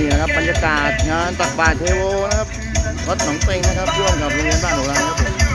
นี่นะครับบรรยากาศงานตักบาตรเทโวนะครับวัดหนองเต็งนะครับร่วมกับโรงเรียนบ้านหนูรังครับผม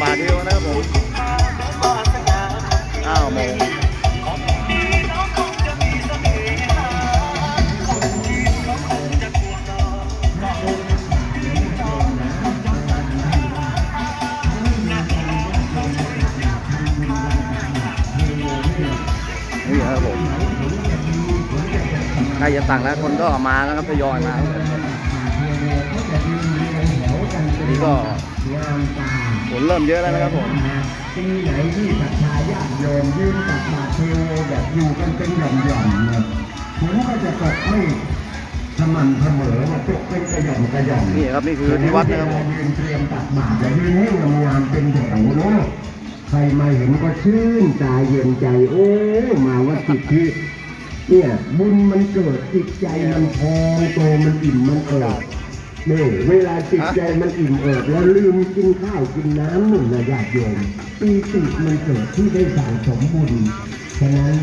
บาตรเทโวนะครับผม9โมงนี่ครับผมใกล้จะตักแล้วคนก็มาแล้วครับทยอยมาครับ นี่ก็ฝนเริ่มเยอะแล้วนะครับผมปีไหนที่ศรัทธาญาติโยมยืนตักบาตรเทโวแบบอยู่กันเป็นหย่อมๆเนี่ยฝนก็จะตกไม่สม่ำเสมอมาตกเป็นกระหย่อมกระหย่อมนี่ครับนี่คือที่วัดนะครับผมยืนเตรียมตักบาตรอย่ายืนให้งามๆเป็นแถวเนาะใครมาเห็นก็ชื่นใจเย็นใจ โอ้มาวัดสิทธิเนี่ยบุญมันเกิดจิตใจมันพองโตมันอิ่มมันเอิ บนี่เวลาจิตใจมันอิ่มเอิบแล้วลืมกินข้าวกินน้ำหนึ่งนะญาติโยมปีติมันเกิดที่ได้สั่งสมบุญฉะนั้น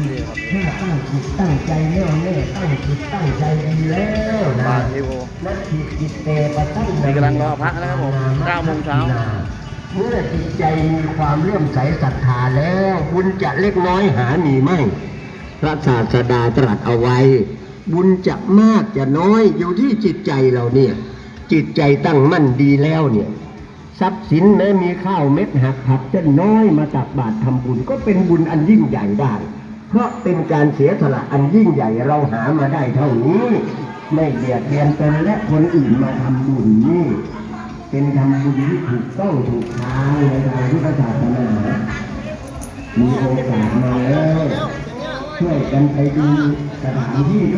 ถ้าตั้งจิตตั้งใจแน่วแน่ตั้งจิตตั้งใจดีแล้วนะบาตรเทโวนักจิตจิตเตปะตั้งนี่กำลังรอพระนะครับผม9โมงเช้าเมื่อจิตใจมีความเลื่อมใสศรัทธาแล้วบุญจะเล็กน้อยหาหนีไม่พระศาสดาตรัสเอาไว้ บุญจะมากจะน้อยอยู่ที่จิตใจเราเนี่ย จิตใจตั้งมั่นดีแล้วเนี่ย ทรัพย์สินแม้มีข้าวเม็ดหักผักเส้นน้อยมาตักบาตรทำบุญก็เป็นบุญอันยิ่งใหญ่ได้ เพราะเป็นการเสียสละอันยิ่งใหญ่เราหามาได้เท่านี้ ไม่เบียดเบียนตนและคนอื่นมาทำบุญนี่เป็นทำบุญที่ถูกต้องถูกทางในทางพุทธศาสนามีโอกาสมาแล้วช่วยกันไปดูสถานที่